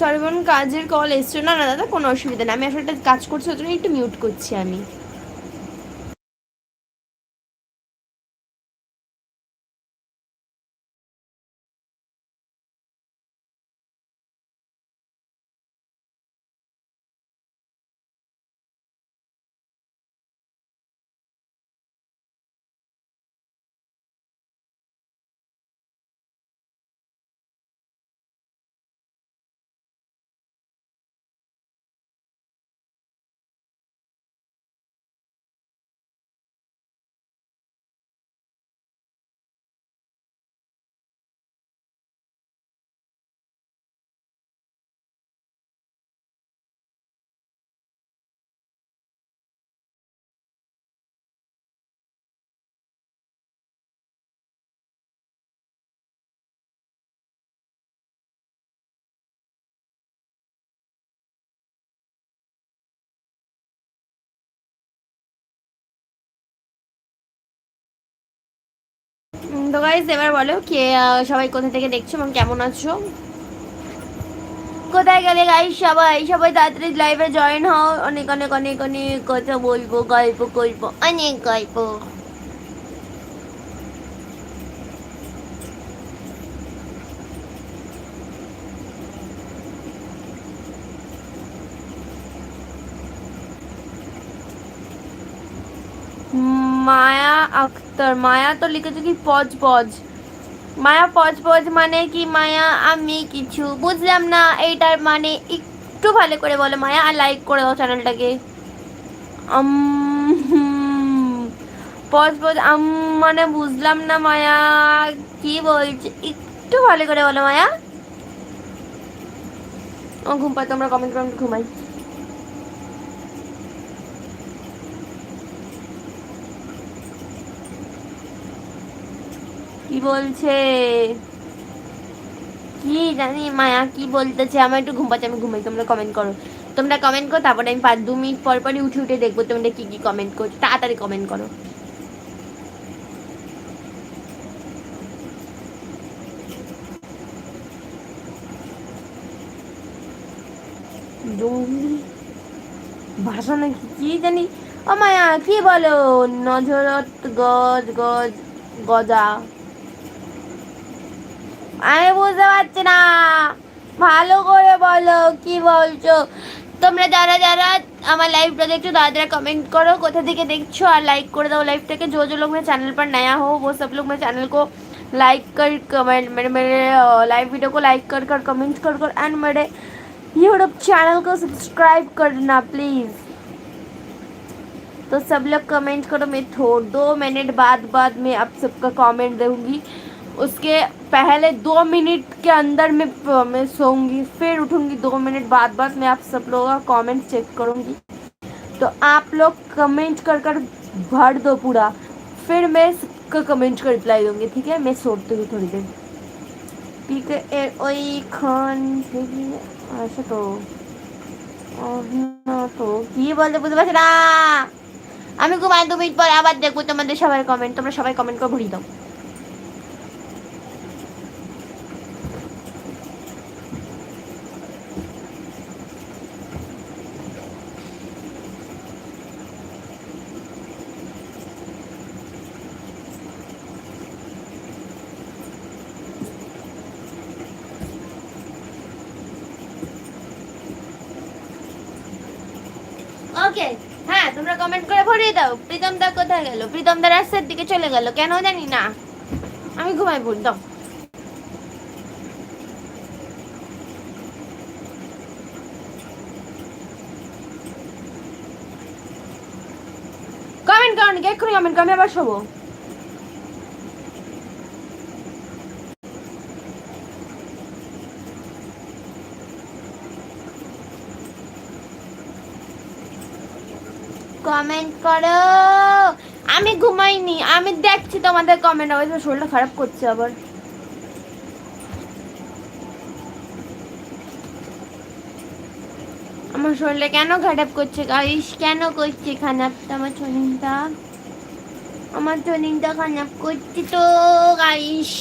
Sorry বোন কাজের call এসছো। না না, দাদা, কোনো অসুবিধা নেই। আমি আসলে কাজ করছি, ওই জন্য একটু মিউট করছি আমি। তো গাইজ এবার বলো কে সবাই কোথা থেকে দেখছ এবং কেমন আছো? কোথায় গেলে গাইজ সবাই? সবাই তাড়াতাড়ি লাইভে জয়েন হও। অনেক অনেক অনেক অনেক কথা বলব, গল্প করব। অনেক গল্প। মায়া আক্তার মায়া তো লিখেছে কি pause pause. Maya pause pause মানে কি মায়া? আমি কিছু বুঝলাম না। এইটার মানে একটু ভালো করে বলো মায়া আর লাইক করে দাও চ্যানেলটাকে পজ পজ, আম মানে বুঝলাম না মায়া। কি বলছে? একটু ভালো করে বলো মায়া। ও, ঘুম পাই তোমরা কমেন্ট করে ঘুমাই। কি বলছে? কি জানি, মায়া কি বলতেছে? আমার একটু ঘুম পাচ্ছে, আমি ঘুমাই, তোমরা কমেন্ট করো। তোমরা কমেন্ট করো, তারপরে আমি পাঁচ, দু মিনিট পর পরই উঠে উঠে দেখব তোমরা কি কি কমেন্ট করছ। তাড়াতাড়ি কমেন্ট করো। ভাষা নাকি কি জানি? ও মায়া, কি বলো? নজরত গজ গজ, গজা। আমি বুঝতে পারছি না ভালো করে বলো কি বলছো তোমরা যারা যারা আমার लाइव देखो दादा जरा कमेंट करो कोथा থেকে দেখছো আর লাইক করে দাও লাইভটাকে जो जो लोग मेरे चैनल पर नया हो वो सब लोग मेरे चैनल को लाइक कर कमेंट मेरे मेरे लाइव वीडियो को लाइक कर कर कमेंट कर कर एंड मेरे यूट्यूब चैनल को सब्सक्राइब करना प्लीज़ तो सब लोग कमेंट करो मैं थोड़ा दो मिनट बाद बाद में आप सबका कमेंट दूंगी उसके पहले दो मिनट के अंदर मैं मैं सोऊंगी फिर उठूंगी दो मिनट बाद बाद मैं आप सब लोगों का कमेंट चेक करूंगी तो आप लोग कमेंट कर कर भर दो पूरा फिर मैं सबका कमेंट का रिप्लाई दूंगी ठीक है मैं सोती हूँ थोड़ी देर ঠিক এর ওইখান থেকে আসে তো আহ, না তো কি বলতে বুঝতে পারছি না আমি ঘুমাই দু মিনিট পর আবার দেখবো তোমাদের সবাই কমেন্ট তোমরা সবাই কমেন্ট করে ভরিয়ে দাও ওকে হ্যাঁ তোমরা কমেন্ট করে ভরিয়ে দাও। প্রীতম দা কোথায় গেল? প্রীতম দা রাস্তার দিকে চলে গেল। কেন জানি না। আমি ঘুমাই পড়ি দাও। কমেন্ট করো নাকি? এক্ষুনি কমেন্ট আমি আবার শোবো। কমেন্ট করো। আমি ঘুমাইনি, আমি দেখছি তোমাদের কমেন্ট অবশ্য শরীরটা খারাপ করছে আবার। আমার শরীরটা কেন খারাপ করছে গাইস কেন করছে খারাপ? আমার শরীরটা আমার শরীরটা খারাপ করছে তো গাইস